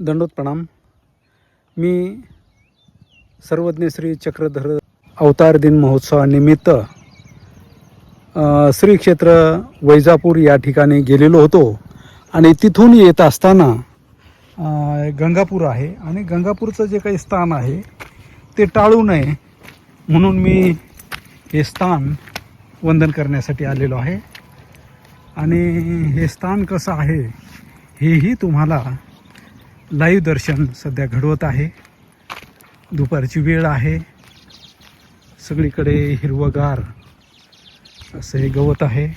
दंडोत प्रणाम मी सर्वज्ञ श्री चक्रधर अवतार दिन महोत्सवानिमित्त श्री क्षेत्र वैजापूर या ठिकाणी गेलेलो होतो. आणि तिथून येत असताना गंगापूर आहे. आणि गंगापूरचं जे काही स्थान आहे ते टाळू नये म्हणून मी हे स्थान वंदन करण्यासाठी आलेलो आहे. आणि हे स्थान कसं आहे हेही तुम्हाला लाईव्ह दर्शन सध्या घडवत आहे. दुपारची वेळ आहे. सगळीकडे हिरवगार असं हे गवत आहे.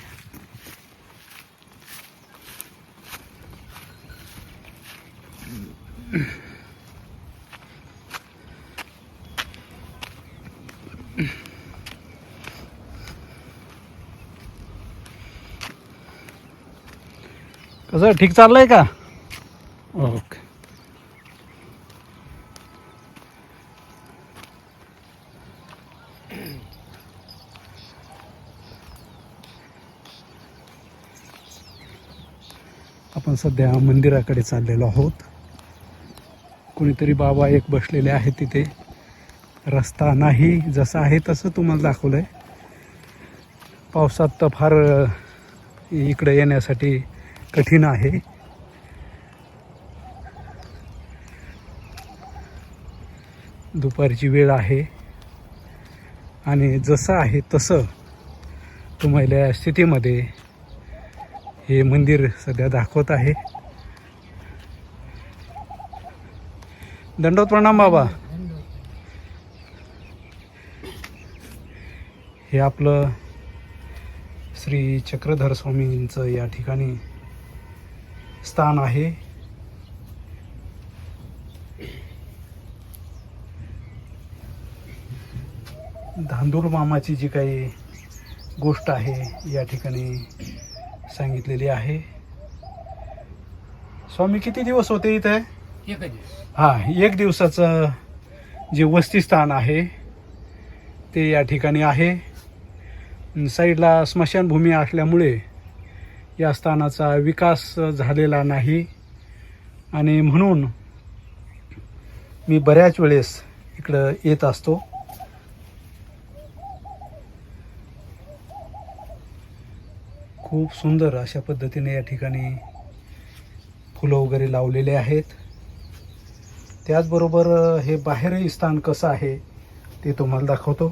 कसं ठीक चाललंय का? ओके. आपण सध्या मंदिराकडे चाललेलो आहोत. कोणीतरी बाबा एक बसलेले आहेत तिथे. रस्ता नाही जसं आहे तसं तुम्हाला दाखवलं आहे पावसात तर फार इकडे येण्यासाठी कठीण आहे. दुपारची वेळ आहे. आणि जसं आहे तसं तुम्हाला स्थितीमध्ये हे मंदिर सध्या दाखवत आहे. दंडोत प्रणाम बाबा. हे आपलं श्री चक्रधर स्वामींचं या ठिकाणी स्थान आहे. धांदूर मामाची जी काही गोष्ट आहे या ठिकाणी सांगितलेली आहे. स्वामी किती दिवस होते इथे? हा एक दिवसाचं जे वस्तीस्थान आहे ते या ठिकाणी आहे. साईडला स्मशानभूमी असल्यामुळे या स्थानाचा विकास झालेला नाही. आणि म्हणून मी बऱ्याच वेळेस इकडं येत असतो. खूप सुंदर अशा पद्धतीने या ठिकाणी फुलं वगैरे लावलेले आहेत. त्याचबरोबर हे बाहेरही स्थान कसं आहे ते तुम्हाला दाखवतो.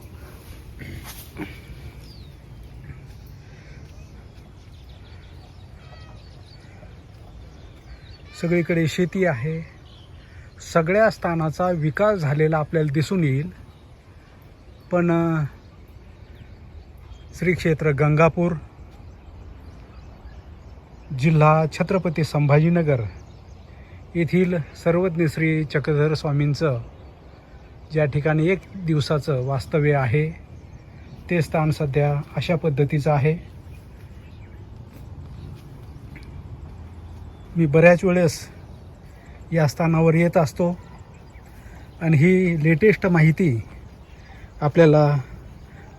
सगळीकडे शेती आहे. सगळ्या स्थानाचा विकास झालेला आपल्याला दिसून येईल. पण श्री क्षेत्र गंगापूर जिल्हा छत्रपती संभाजीनगर येथील सर्वज्ञ श्री चक्रधर स्वामींचं ज्या ठिकाणी एक दिवसाचं वास्तव्य आहे ते स्थान सध्या अशा पद्धतीचं आहे. मी बऱ्याच वेळेस या स्थानावर येत असतो आणि ही लेटेस्ट माहिती आपल्याला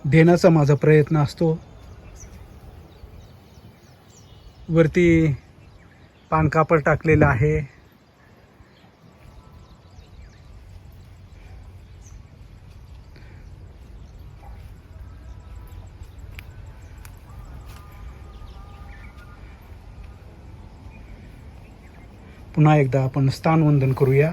देण्याचा माझा प्रयत्न असतो. वरती पानकापड टाकलेलं आहे. पुन्हा एकदा आपण स्थानवंदन करूया.